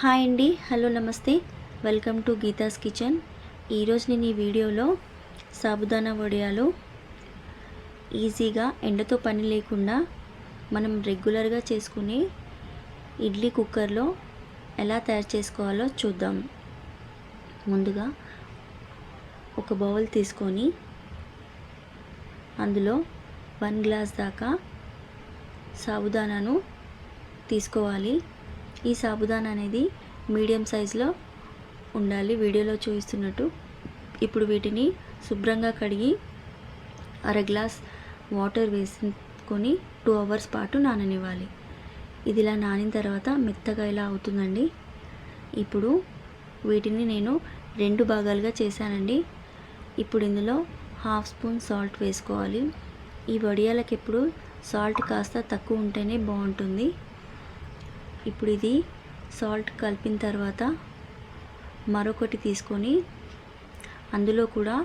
Hi అండి. Hello నమస్తే. Welcome to Geetha's kitchen. ఈరోజు నేను ఈ వీడియోలో సాబుదానా వడియాలు ఈజీగా ఎండతో పని లేకుండా మనం రెగ్యులర్గా చేసుకుని ఇడ్లీ కుక్కర్లో ఎలా తయారు చేసుకోవాలో చూద్దాం. ముందుగా ఒక బౌల్ తీసుకొని అందులో వన్ గ్లాస్ దాకా సాబుదానాను తీసుకోవాలి. ఈ సాబుదానా అనేది మీడియం సైజులో ఉండాలి. వీడియోలో చూపిస్తున్నట్టు ఇప్పుడు వీటిని శుభ్రంగా కడిగి అర గ్లాస్ వాటర్ వేసుకొని టూ అవర్స్ పాటు నాననివ్వాలి. ఇది ఇలా నానిన తర్వాత మెత్తగా ఇలా అవుతుందండి. ఇప్పుడు వీటిని నేను రెండు భాగాలుగా చేశానండి. ఇప్పుడు ఇందులో హాఫ్ స్పూన్ సాల్ట్ వేసుకోవాలి. ఈ వడియాలకి ఎప్పుడు సాల్ట్ కాస్త తక్కువ ఉంటేనే బాగుంటుంది. ఇప్పుడు ఇది సాల్ట్ కలిపిన తర్వాత మరొకటి తీసుకొని అందులో కూడా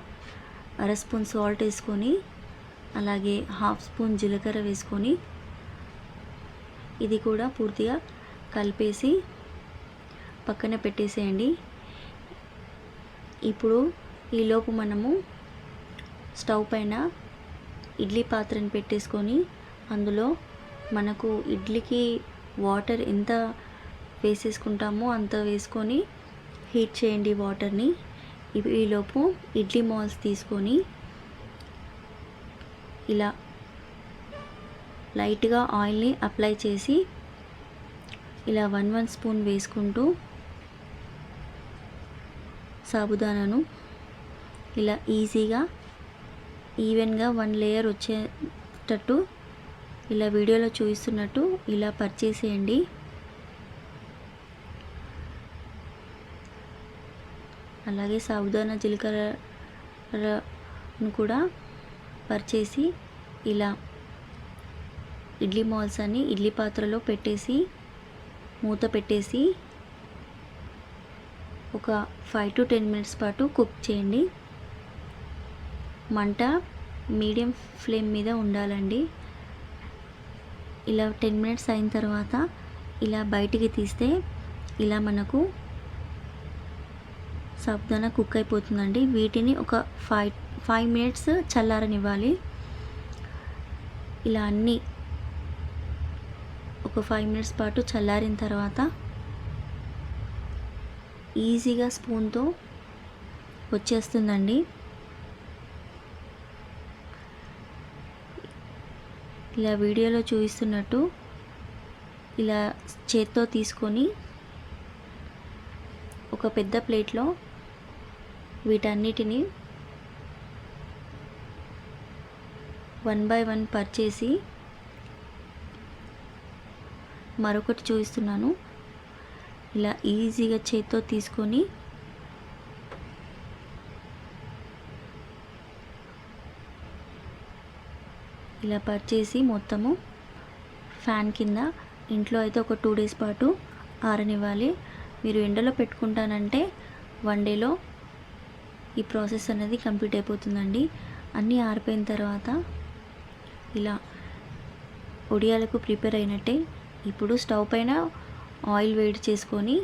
అర స్పూన్ సాల్ట్ వేసుకొని అలాగే హాఫ్ స్పూన్ జీలకర్ర వేసుకొని ఇది కూడా పూర్తిగా కలిపేసి పక్కన పెట్టేసేయండి. ఇప్పుడు ఈలోపు మనము స్టవ్ పైన ఇడ్లీ పాత్రని పెట్టేసుకొని అందులో మనకు ఇడ్లీకి వాటర్ ఎంత వేసేసుకుంటామో అంత వేసుకొని హీట్ చేయండి వాటర్ని. ఈలోపు ఇడ్లీ మాల్స్ తీసుకొని ఇలా లైట్గా ఆయిల్ని అప్లై చేసి ఇలా వన్ వన్ స్పూన్ వేసుకుంటూ సాబుదానాను ఇలా ఈజీగా ఈవెన్గా వన్ లేయర్ వచ్చేటట్టు ఇలా వీడియోలో చూపిస్తున్నట్టు ఇలా పర్చేసేయండి. అలాగే సాబుదానా జీలకర్రను కూడా పరిచేసి ఇలా ఇడ్లీ మాల్స్ అని ఇడ్లీ పాత్రలో పెట్టేసి మూత పెట్టేసి ఒక ఫైవ్ టు టెన్ మినిట్స్ పాటు కుక్ చేయండి. మంట మీడియం ఫ్లేమ్ మీద ఉండాలండి. ఇలా టెన్ మినిట్స్ అయిన తర్వాత ఇలా బయటికి తీస్తే ఇలా మనకు సాబుదానా కుక్ అయిపోతుందండి. వీటిని ఒక ఫైవ్ ఫైవ్ మినిట్స్ చల్లారనివ్వాలి. ఇలా అన్నీ ఒక ఫైవ్ మినిట్స్ పాటు చల్లారిన తర్వాత ఈజీగా స్పూన్తో వచ్చేస్తుందండి. ఇలా వీడియోలో చూపిస్తున్నట్టు ఇలా చేత్తో తీసుకొని ఒక పెద్ద ప్లేట్లో వీటన్నిటిని వన్ బై వన్ పర్చేసి మరొకటి చూపిస్తున్నాను. ఇలా ఈజీగా చేత్తో తీసుకొని ఇలా పర్చేసి మొత్తము ఫ్యాన్ కింద ఇంట్లో అయితే ఒక టూ డేస్ పాటు ఆరనివ్వాలి. మీరు ఎండలో పెట్టుకుంటానంటే వన్ డేలో ఈ ప్రాసెస్ అనేది కంప్లీట్ అయిపోతుందండి. అన్నీ ఆరిపోయిన తర్వాత ఇలా ఒడియాలకు ప్రిపేర్ అయినట్టే ఇప్పుడు స్టవ్ పైన ఆయిల్ వేడి చేసుకొని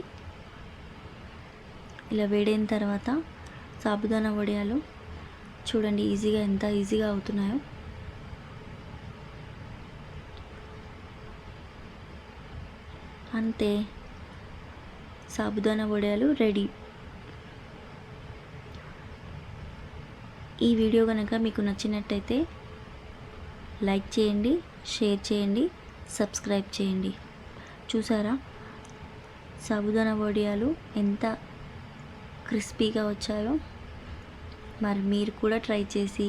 ఇలా వేడైన తర్వాత సాబుదానా వడియాలు చూడండి ఈజీగా ఎంత ఈజీగా అవుతున్నాయో. అంతే. సాబుదానా వడియాలు రెడీ. ఈ వీడియో కనుక మీకు నచ్చినట్టయితే లైక్ చేయండి షేర్ చేయండి సబ్స్క్రైబ్ చేయండి. చూసారా? సాబుదానా వడియాలు ఎంత క్రిస్పీగా వచ్చాయో. మరి మీరు కూడా ట్రై చేసి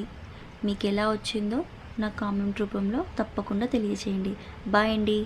మీకు ఎలా వచ్చిందో నా కామెంట్ రూపంలో తప్పకుండా తెలియచేయండి. బాయ్ అండి.